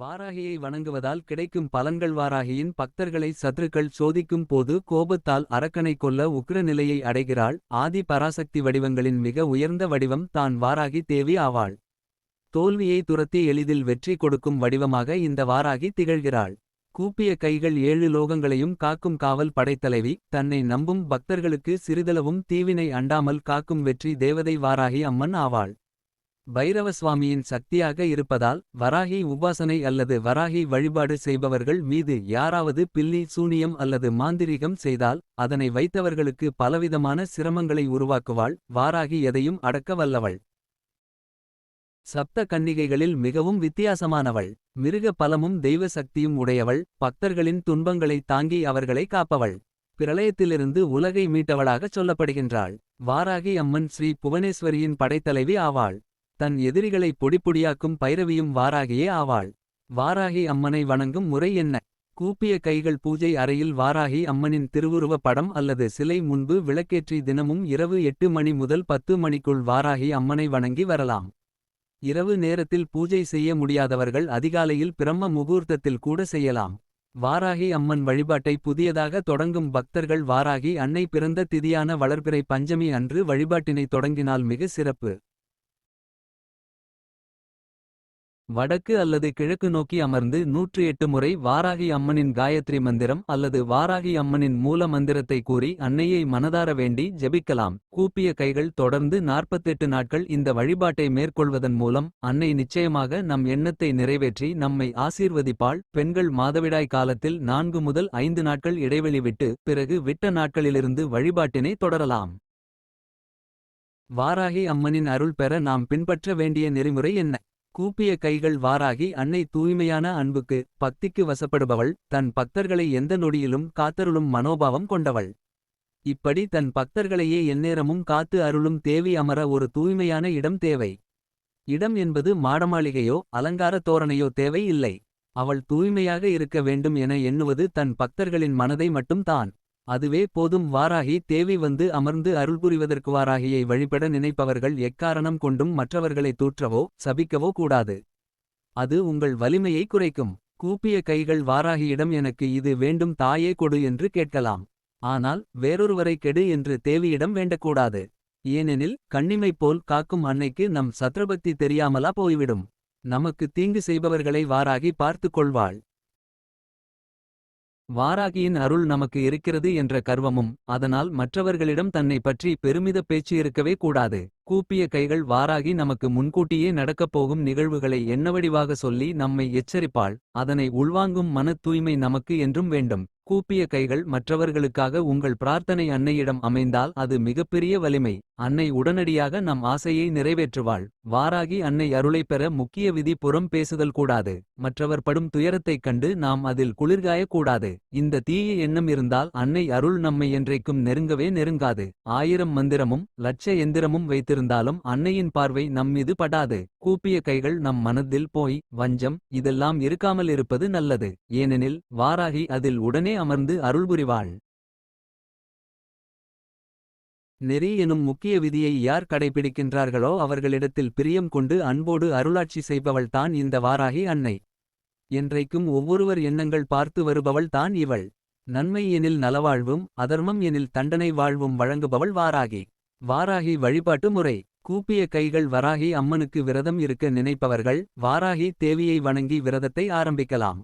வாராகியை வணங்குவதால் கிடைக்கும் பலன்கள் வாராகியின் பக்தர்களை சத்ருக்கள் சோதிக்கும் போது கோபத்தால் அரக்கனை கொல்ல உக்ர நிலையை அடைகிறாள். ஆதி பராசக்தி வடிவங்களின் மிக உயர்ந்த வடிவம் தான் வாராகி தேவி ஆவாள். தோல்வியை துரத்தி எளிதில் வெற்றி கொடுக்கும் வடிவமாக இந்த வாராகி திகழ்கிறாள். கூப்பிய கைகள் ஏழு லோகங்களையும் காக்கும் காவல் படைத்தலைவி தன்னை நம்பும் பக்தர்களுக்கு சிறிதளவும் தீவினை அண்டாமல் காக்கும் வெற்றி தேவதை வாராகி அம்மன் ஆவாள். பைரவ சுவாமியின் சக்தியாக இருப்பதால் வராகி உபாசனை அல்லது வராகி வழிபாடு செய்பவர்கள் மீது யாராவது பில்லி சூனியம் அல்லது மாந்திரிகம் செய்தால் அதனை வைத்தவர்களுக்கு பலவிதமான சிரமங்களை உருவாக்குவாள் வாராகி எதையும் அடக்க வல்லவள். சப்த கன்னிகைகளில் மிகவும் வித்தியாசமானவள். மிருக பலமும் தெய்வ சக்தியும் உடையவள். பக்தர்களின் துன்பங்களை தாங்கி அவர்களை காப்பவள். பிரளயத்திலிருந்து உலகை மீட்டவளாகச் சொல்லப்படுகின்றாள். வாராகி அம்மன் ஸ்ரீ புவனேஸ்வரியின் படைத்தலைவி ஆவாள். தன் எதிரிகளை பொடிப்பொடியாக்கும் பைரவியும் வாராகியே ஆவாள். வாராகி அம்மனை வணங்கும் முறை என்ன? கூப்பிய கைகள் பூஜை அறையில் வாராகி அம்மனின் திருவுருவ படம் அல்லது சிலை முன்பு விளக்கேற்றி தினமும் இரவு எட்டு மணி முதல் பத்து மணிக்குள் வாராகி அம்மனை வணங்கி வரலாம். இரவு நேரத்தில் பூஜை செய்ய முடியாதவர்கள் அதிகாலையில் பிரம்ம முகூர்த்தத்தில் கூட செய்யலாம். வாராகி அம்மன் வழிபாட்டை புதியதாக தொடங்கும் பக்தர்கள் வாராகி அன்னை பிறந்த திதியான வளர்பிறை பஞ்சமி அன்று வழிபாட்டினை தொடங்கினால் மிக சிறப்பு. வடக்கு அல்லது கிழக்கு நோக்கி அமர்ந்து நூற்றி எட்டு முறை வாராகி அம்மனின் காயத்ரி மந்திரம் அல்லது வாராகி அம்மனின் மூல மந்திரத்தை கூறி அன்னையை மனதார வேண்டி ஜெபிக்கலாம். கூப்பிய கைகள் தொடர்ந்து நாற்பத்தெட்டு நாட்கள் இந்த வழிபாட்டை மேற்கொள்வதன் மூலம் அன்னை நிச்சயமாக நம் எண்ணத்தை நிறைவேற்றி நம்மை ஆசீர்வதிப்பாள். பெண்கள் மாதவிடாய் காலத்தில் நான்கு முதல் ஐந்து நாட்கள் இடைவெளி விட்டு பிறகு விட்ட நாட்களிலிருந்து வழிபாட்டினை தொடரலாம். வாராகி அம்மனின் அருள் பெற நாம் பின்பற்ற வேண்டிய நெறிமுறை என்ன? கூப்பிய கைகள் வாராகி அன்னை தூய்மையான அன்புக்கு பக்திக்கு வசப்படுபவள் தன் பக்தர்களை எந்த நொடியிலும் காத்தருளும் மனோபாவம் கொண்டவள். இப்படி தன் பக்தர்களையே எந்நேரமும் காத்து அருளும் தேவி அமர ஒரு தூய்மையான இடம் தேவை. இடம் என்பது மாடமாளிகையோ அலங்கார தோரணையோ தேவை இல்லை. அவள் தூய்மையாக இருக்க வேண்டும் என எண்ணுவது தன் பக்தர்களின் மனதை மட்டும் தான். அதுவே போதும் வாராகி தேவி வந்து அமர்ந்து அருள் புரிவதற்கு வாராகியை வழிபட நினைப்பவர்கள் எக்காரணம் கொண்டும் மற்றவர்களை தூற்றவோ சபிக்கவோ கூடாது. அது உங்கள் வலிமையை குறைக்கும். கூப்பிய கைகள் வாராகியிடம் எனக்கு இது வேண்டும் தாயே கொடு என்று கேட்கலாம். ஆனால் வேறொருவரை கெடு என்று தேவியிடம் வேண்டக்கூடாது. ஏனெனில் கண்ணிமை போல் காக்கும் அன்னைக்கு நம் சத்ரபக்தி தெரியாமலா போய்விடும். நமக்கு தீங்கு செய்பவர்களை வாராகி பார்த்துக் கொள்வாள். வாராகியின் அருள் நமக்கு இருக்கிறது என்ற கர்வமும் அதனால் மற்றவர்களிடம் தன்னை பற்றி பெருமித பேச்சு இருக்கவே கூடாது. கூப்பிய கைகள் வாராகி நமக்கு முன்கூட்டியே நடக்கப் போகும் நிகழ்வுகளை என்னவடிவாக சொல்லி நம்மை எச்சரிப்பாள். அதனை உள்வாங்கும் மனத் தூய்மை நமக்கு என்றும் வேண்டும். கூப்பிய கைகள் மற்றவர்களுக்காக உங்கள் பிரார்த்தனை அன்னையிடம் அமைந்தால் அது மிகப்பெரிய வலிமை. அன்னை உடனடியாக நம் ஆசையை நிறைவேற்றுவாள். வாராகி அன்னை அருளை பெற முக்கிய விதி புறம் பேசுதல் கூடாது. மற்றவர் படும் துயரத்தைக் கண்டு நாம் அதில் குளிர்காயக்கூடாது இந்த தீய எண்ணம் இருந்தால் அன்னை அருள் நம்மை என்றைக்கும் நெருங்கவே நெருங்காது. ஆயிரம் மந்திரமும் லட்ச எந்திரமும் வைத்திருந்தாலும் அன்னையின் பார்வை நம் மீது படாது. கூப்பிய கைகள் நம் மனதில் போய் வஞ்சம் இதெல்லாம் இருக்காமல் இருப்பது நல்லது. ஏனெனில் வாராகி அதில் உடனே அமர்ந்து அருள் புரிவாள். நெறி எனும் முக்கிய விதியை யார் கடைபிடிக்கின்றார்களோ அவர்களிடத்தில் பிரியம் கொண்டு அன்போடு அருளாட்சி செய்பவள் தான் இந்த வாராகி அன்னை. என்றைக்கும் ஒவ்வொருவர் எண்ணங்கள் பார்த்து வருபவள் தான் இவள். நன்மை எனில் நலவாழ்வும் அதர்மம் எனில் தண்டனை வாழ்வும் வழங்குபவள் வாராகி. வாராகி வழிபாட்டு முறை. கூப்பிய கைகள் வராகி அம்மனுக்கு விரதம் இருக்க நினைப்பவர்கள் வாராகி தேவியை வணங்கி விரதத்தை ஆரம்பிக்கலாம்.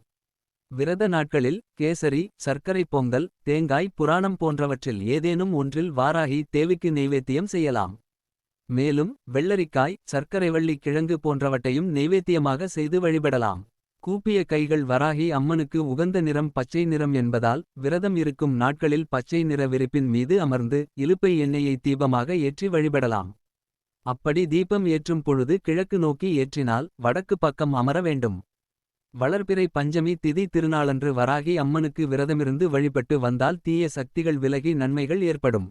விரத நாட்களில் கேசரி சர்க்கரை பொங்கல் தேங்காய் புராணம் போன்றவற்றில் ஏதேனும் ஒன்றில் வாராகி தேவிக்கு நெய்வேத்தியம் செய்யலாம். மேலும் வெள்ளரிக்காய் சர்க்கரைவள்ளி கிழங்கு போன்றவற்றையும் நெய்வேத்தியமாக செய்து வழிபடலாம். கூப்பிய கைகள் வராகி அம்மனுக்கு உகந்த நிறம் பச்சை நிறம் என்பதால் விரதம் இருக்கும் நாட்களில் பச்சை நிற விரிப்பின் மீது அமர்ந்து இலுப்பை எண்ணெயை தீபமாக ஏற்றி வழிபடலாம். அப்படி தீபம் ஏற்றும் பொழுது கிழக்கு நோக்கி ஏற்றினால் வடக்கு பக்கம் அமர வேண்டும். வளர்பிறை பஞ்சமி திதி திருநாளன்று வராகி அம்மனுக்கு விரதமிருந்து வழிபட்டு வந்தால் தீய சக்திகள் விலகி நன்மைகள் ஏற்படும்.